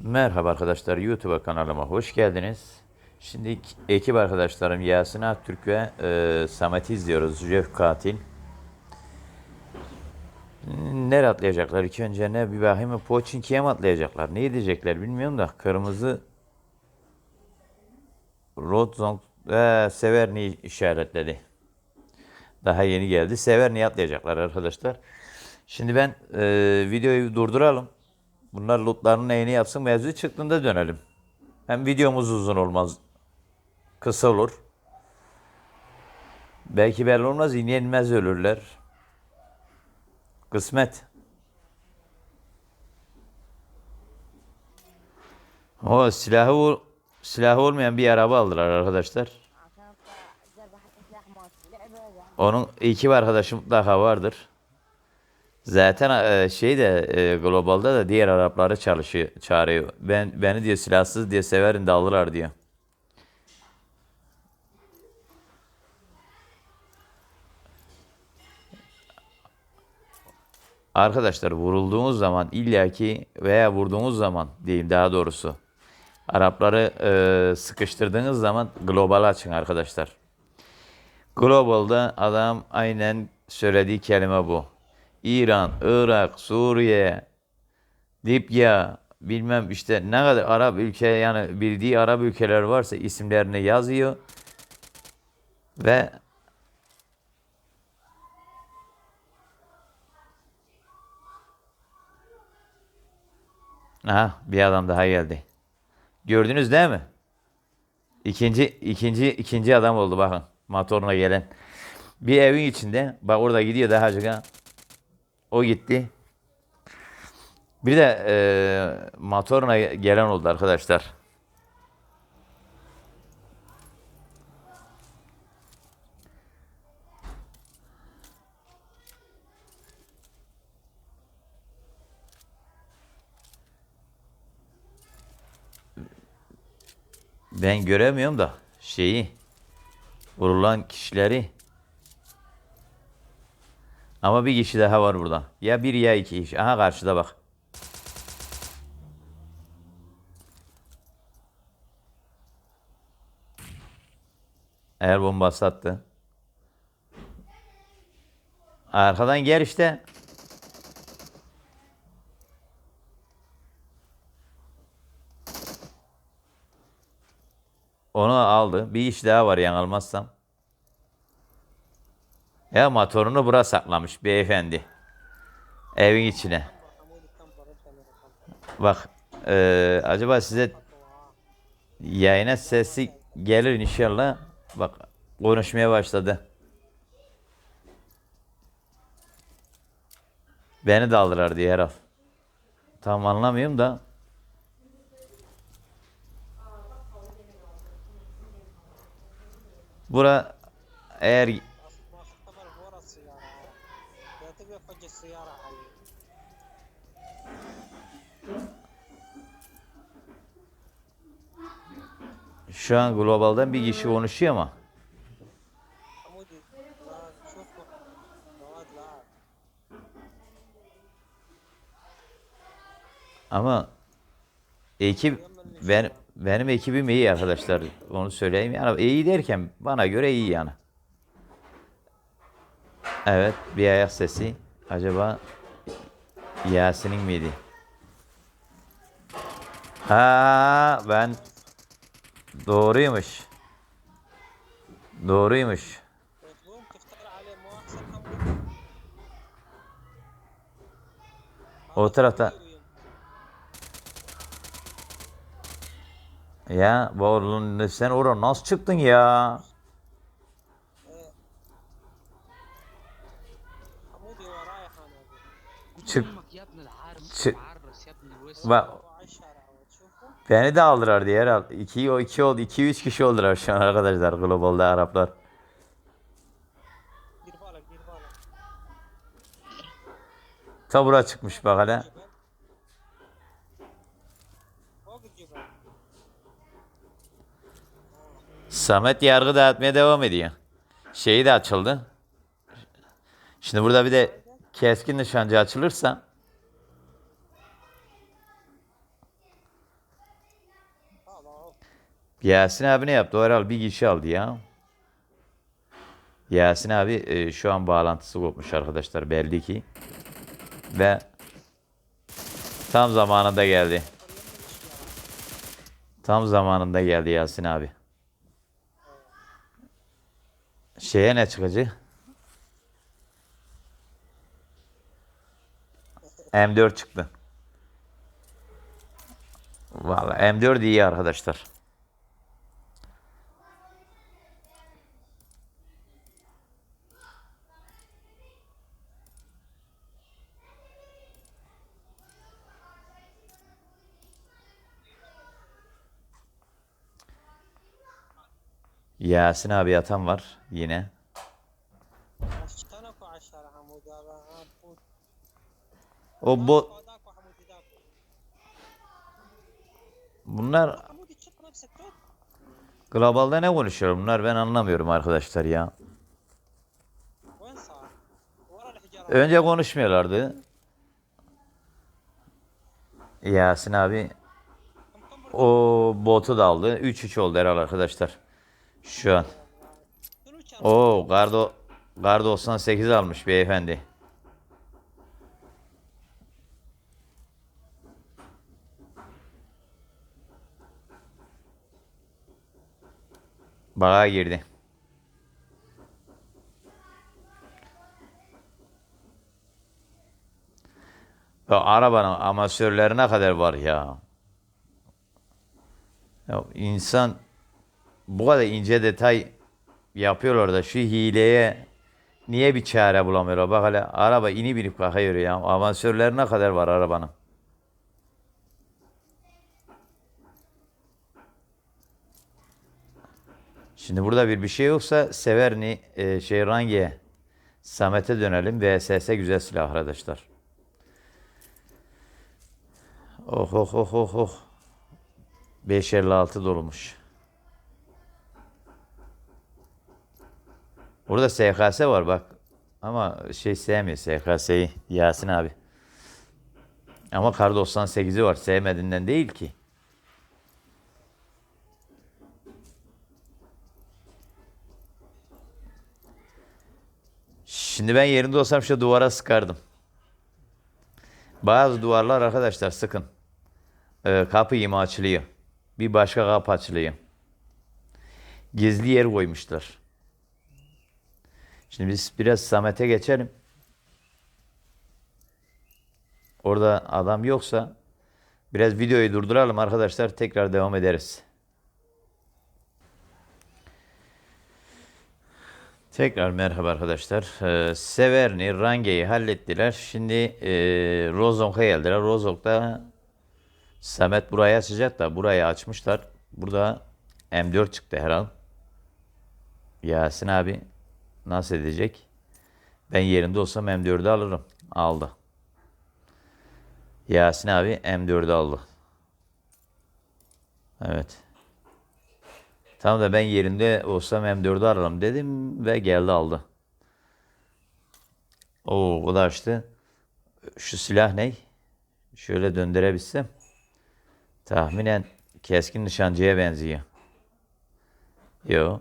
Merhaba arkadaşlar YouTube kanalıma hoş geldiniz. Şimdi ek- ekip arkadaşlarım Yasin Aktürk ve e, Samet'i izliyoruz. Jeff Katil. Nereye atlayacaklar? İlk önce ne bir bakayım. Pochinki'ye mi atlayacaklar? Ne diyecekler bilmiyorum da. Kırmızı Rodzong ve Severni işaretledi. Daha yeni geldi. Severni'ye atlayacaklar arkadaşlar. Şimdi ben e, videoyu durduralım. Bunlar Lutların neyini yapsın mevzu çıktığında dönelim. Hem videomuz uzun olmaz. Kısa olur. Belki belli olmaz yenilmez ölürler. Kısmet. O silahı silahı olmayan bir araba aldılar arkadaşlar. Onun iki arkadaşım daha vardır. Zaten e, şey de e, globalda da diğer Arapları çalışıyor, çağırıyor. Ben beni diyor silahsız diye severim de alırlar diyor. Arkadaşlar vurulduğunuz zaman illaki veya vurduğunuz zaman diyeyim daha doğrusu Arapları e, sıkıştırdığınız zaman global açın arkadaşlar. Global'da adam aynen söylediği kelime bu. İran, Irak, Suriye, Libya, bilmem işte ne kadar Arap ülke yani bildiği Arap ülkeler varsa isimlerini yazıyor ve Aha bir adam daha geldi. Gördünüz değil mi? İkinci, ikinci, ikinci adam oldu bakın. Motoruna gelen. Bir evin içinde. Bak orada gidiyor daha hacıga. O gitti. Bir de e, motoruna gelen oldu arkadaşlar. Ben göremiyorum da şeyi vurulan kişileri. Ama bir kişi daha var burada. Ya bir ya iki kişi. Aha karşıda bak. Eğer bombası attı. Arkadan gel işte. Onu aldı. Bir iş daha var yanılmazsam. Ya motorunu bura saklamış beyefendi. Evin içine. Bak eee, acaba size yayına sesi gelir inşallah. Bak konuşmaya başladı. Beni de aldılar diye herhal. Tam anlamıyorum da. Bura eğer Şu an globaldan bir kişi konuşuyor ama. Ama ekip ben benim ekibim iyi arkadaşlar. Onu söyleyeyim. Yani iyi derken bana göre iyi yani. Evet bir ayak sesi. Acaba Yasin'in miydi? Ha ben Doğruymuş. Doğruymuş. O tarafta. Ya oğlum sen oraya nasıl çıktın ya? Çık. Çık. Bak Beni de aldılar diye herhalde. 2 o 2 oldu. 2 3 kişi oldular şu an arkadaşlar globalde Araplar. Bir bağla, bir. Tabura çıkmış bak hele. Samet yargı dağıtmaya devam ediyor. Şeyi de açıldı. Şimdi burada bir de keskin nişancı açılırsa Yasin abi ne yaptı? O herhalde bir kişi aldı ya. Yasin abi e, şu an bağlantısı kopmuş arkadaşlar belli ki. Ve tam zamanında geldi. Tam zamanında geldi Yasin abi. Şeye ne çıkacak? M4 çıktı. Vallahi M4 iyi arkadaşlar. Yasin abi yatan var yine. O bot Bunlar Global'da ne konuşuyor bunlar ben anlamıyorum arkadaşlar ya. Önce konuşmuyorlardı. Yasin abi o botu da aldı. 3-3 oldu herhalde arkadaşlar. Şu an. Oo Gardo Gardo 98 almış beyefendi. Bağa girdi. Ve arabanın amasörlerine kadar var ya. ya insan bu kadar ince detay yapıyorlar da şu hileye niye bir çare bulamıyorlar? Bak hele araba ini binip kalkıyor ya. Avansörlerine kadar var arabanın. Şimdi burada bir bir şey yoksa Severni e, şey Range Samet'e dönelim. VSS güzel silah arkadaşlar. Oh oh oh oh oh. 556 dolmuş. Burada SKS var bak. Ama şey sevmiyor SKS'yi Yasin abi. Ama kar 98'i var. Sevmediğinden değil ki. Şimdi ben yerinde olsam şu duvara sıkardım. Bazı duvarlar arkadaşlar sıkın. Ee, kapı yine açılıyor. Bir başka kapı açılıyor. Gizli yer koymuşlar. Şimdi biz biraz Samet'e geçelim. Orada adam yoksa biraz videoyu durduralım arkadaşlar. Tekrar devam ederiz. Tekrar merhaba arkadaşlar. Ee, Severni, Range'yi hallettiler. Şimdi e, Rozok'a geldiler. Rozok'ta Samet burayı açacak da burayı açmışlar. Burada M4 çıktı herhal. Yasin abi nasıl edecek? Ben yerinde olsam M4'ü alırım. Aldı. Yasin abi M4'ü aldı. Evet. Tam da ben yerinde olsam M4'ü ararım dedim ve geldi aldı. Oo o da açtı. Şu silah ne? Şöyle döndürebilsem. Tahminen keskin nişancıya benziyor. Yo.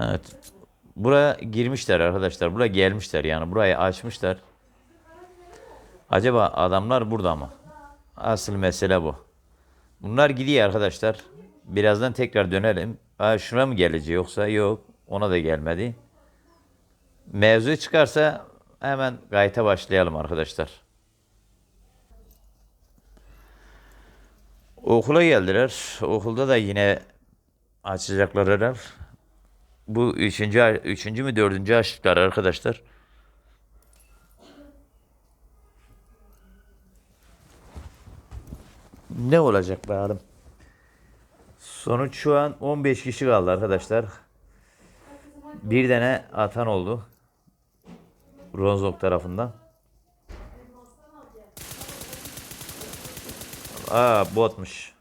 Evet. Buraya girmişler arkadaşlar. Buraya gelmişler yani. Burayı açmışlar. Acaba adamlar burada mı? Asıl mesele bu. Bunlar gidiyor arkadaşlar. Birazdan tekrar dönelim. Aa, şuna mı gelecek yoksa yok. Ona da gelmedi. Mevzu çıkarsa hemen gayete başlayalım arkadaşlar. Okula geldiler. Okulda da yine açacaklar herhal. Bu üçüncü, üçüncü mü dördüncü açtıklar arkadaşlar. Ne olacak bakalım. Sonuç şu an 15 kişi kaldı arkadaşlar. Bir tane atan oldu. Rozok tarafından. Aa botmuş.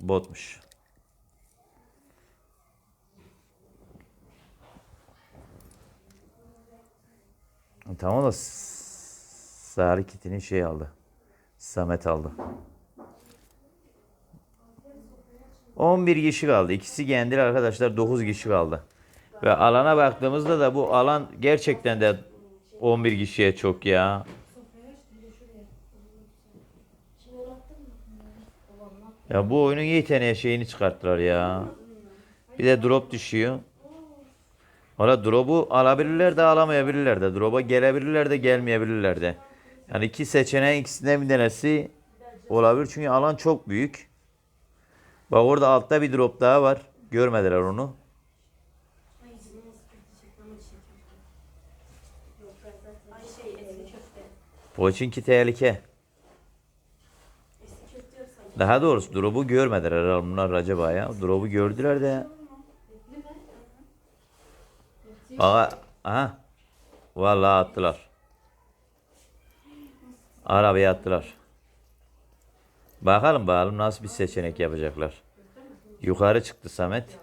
Botmuş. Tamam da S- Sarı kitini şey aldı. Samet aldı. 11 kişi kaldı. İkisi kendileri arkadaşlar 9 kişi kaldı. Ve alana baktığımızda da bu alan gerçekten de 11 kişiye çok ya. Ya bu oyunun yeteneği şeyini çıkarttılar ya. Bir de drop düşüyor. Valla drop'u alabilirler de alamayabilirler de. Drop'a gelebilirler de gelmeyebilirler de. Yani iki seçeneğin ikisinden bir tanesi olabilir. Çünkü alan çok büyük. Bak orada altta bir drop daha var. Görmediler onu. Poçinki tehlike. Daha doğrusu drop'u görmediler bunlar acaba ya. Drop'u gördüler de. Aa, aha. Vallahi attılar. Arabaya attılar. Bakalım bakalım nasıl bir seçenek yapacaklar. Yukarı çıktı Samet.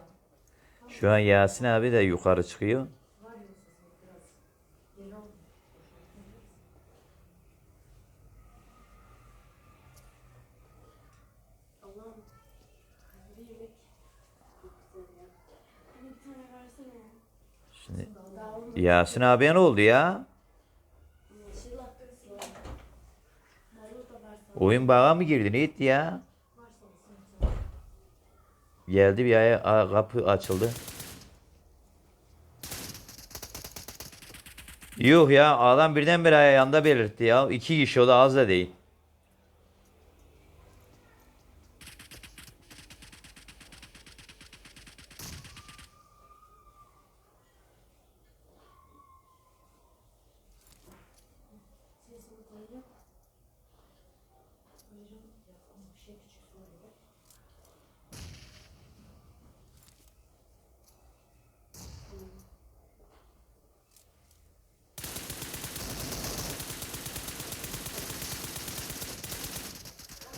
Şu an Yasin abi de yukarı çıkıyor. Şimdi Yasin abiye ne oldu ya? Oyun bağa mı girdi? Ne etti ya? Geldi bir aya aa, kapı açıldı. Yuh ya adam birdenbire ayağında belirtti ya. İki kişi o da az da değil.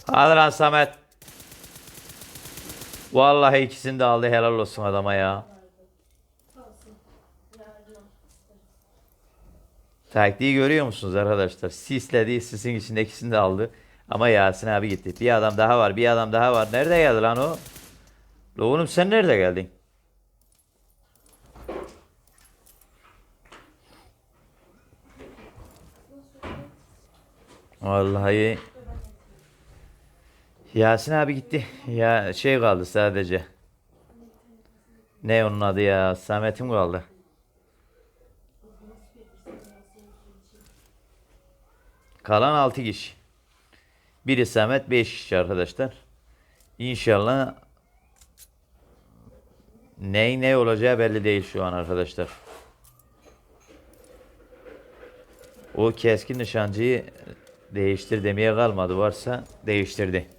Hadi lan Samet. Vallahi ikisini de aldı helal olsun adama ya. Taktiği görüyor musunuz arkadaşlar? Sisledi, sisin içinde ikisini de aldı. Ama Yasin abi gitti. Bir adam daha var, bir adam daha var. Nerede geldi lan o? Lo oğlum sen nerede geldin? Vallahi Yasin abi gitti. Ya şey kaldı sadece. Ne onun adı ya? Samet'im kaldı. Kalan 6 kişi. Biri Samet 5 kişi arkadaşlar. İnşallah ney ne olacağı belli değil şu an arkadaşlar. O keskin nişancıyı değiştir demeye kalmadı. Varsa değiştirdi.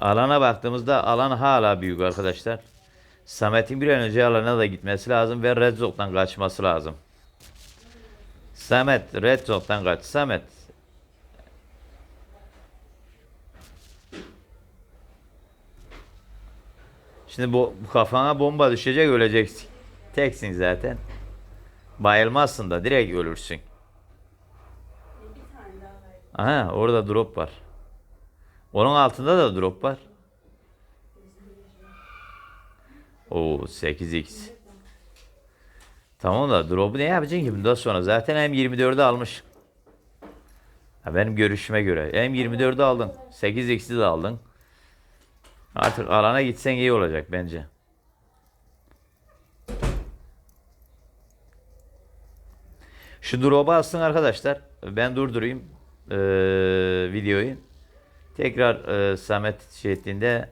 Alana baktığımızda alan hala büyük arkadaşlar. Samet'in bir an önce alana da gitmesi lazım ve Red Zone'dan kaçması lazım. Samet Red Zone'dan kaç. Samet. Şimdi bu, bu kafana bomba düşecek öleceksin. Teksin zaten. Bayılmazsın da direkt ölürsün. Aha orada drop var. Onun altında da drop var. Oo 8x. Tamam da drop'u ne yapacaksın ki bundan sonra? Zaten M24'ü almış. Ha, benim görüşüme göre. M24'ü aldın. 8x'i de aldın. Artık alana gitsen iyi olacak bence. Şu drop'u alsın arkadaşlar. Ben durdurayım eee, videoyu. Tekrar eee, Samet şey ettiğinde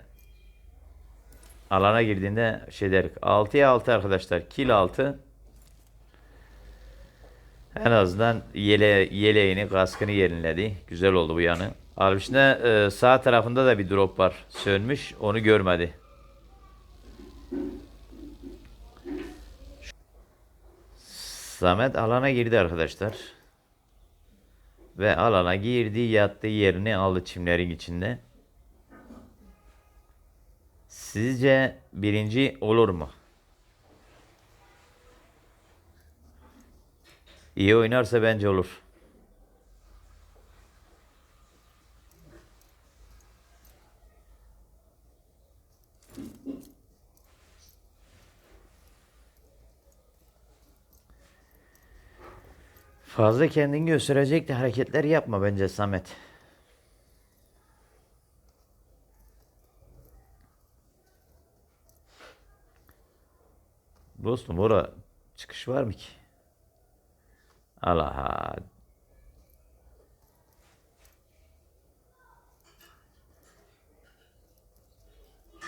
alana girdiğinde şey derik. 6'ya 6 arkadaşlar. Kill 6. En azından yele, yeleğini, kaskını yeniledi. Güzel oldu bu yanı. Harbisinde eee, sağ tarafında da bir drop var. Sönmüş. Onu görmedi. Samet alana girdi arkadaşlar. Ve alana girdi, yattı yerini aldı çimlerin içinde. Sizce birinci olur mu? İyi oynarsa bence olur. Fazla kendini gösterecek de hareketler yapma bence Samet. Dostum ora çıkış var mı ki? Allah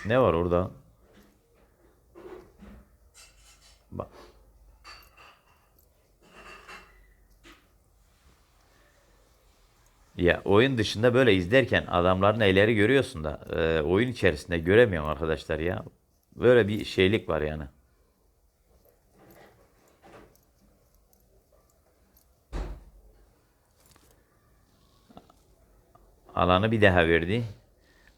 Ne var orada? Ya oyun dışında böyle izlerken adamların elleri görüyorsun da e, oyun içerisinde göremiyorum arkadaşlar ya. Böyle bir şeylik var yani. Alanı bir daha verdi.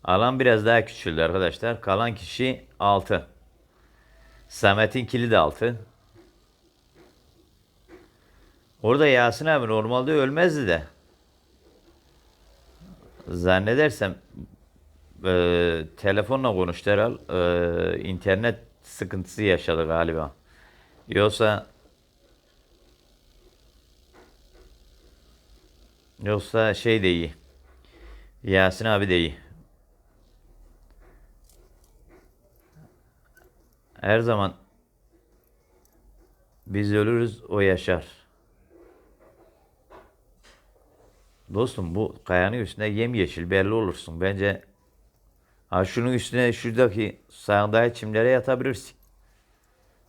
Alan biraz daha küçüldü arkadaşlar. Kalan kişi 6. Samet'in kili de 6. Orada Yasin abi normalde ölmezdi de. Zannedersem e, telefonla konuştu herhal. E, internet sıkıntısı yaşadı galiba. Yoksa Yoksa şey de iyi. Yasin abi de iyi. Her zaman biz ölürüz o yaşar. Dostum bu kayanın üstünde yemyeşil belli olursun. Bence ha şunun üstüne şuradaki sağındaki çimlere yatabilirsin.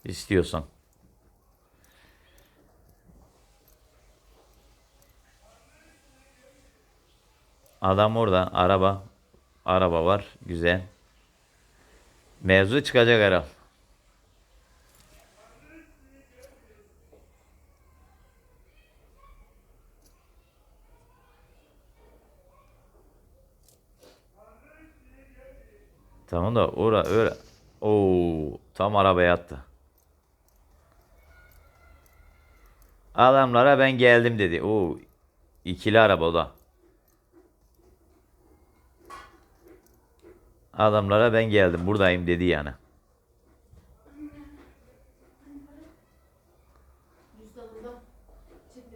İstiyorsan. Adam orada araba araba var güzel. Mevzu çıkacak herhal. Tamam da ora öyle. Oo, tam arabaya attı. Adamlara ben geldim dedi. Oo, ikili araba o da. Adamlara ben geldim buradayım dedi yani.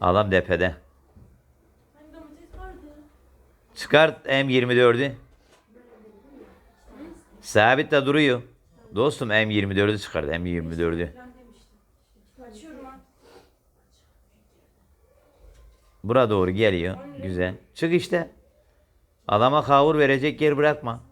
Adam depede. Çıkart M24'ü. Sabit de duruyor. Dostum M24'ü çıkart M24'ü. Bura doğru geliyor. Güzel. Çık işte. Adama kavur verecek yer bırakma.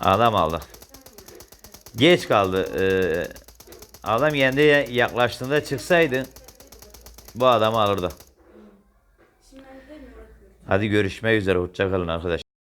Adam aldı. Geç kaldı. Ee, adam kendi yaklaştığında çıksaydı bu adamı alırdı. Hadi görüşmek üzere. Hoşçakalın arkadaşlar.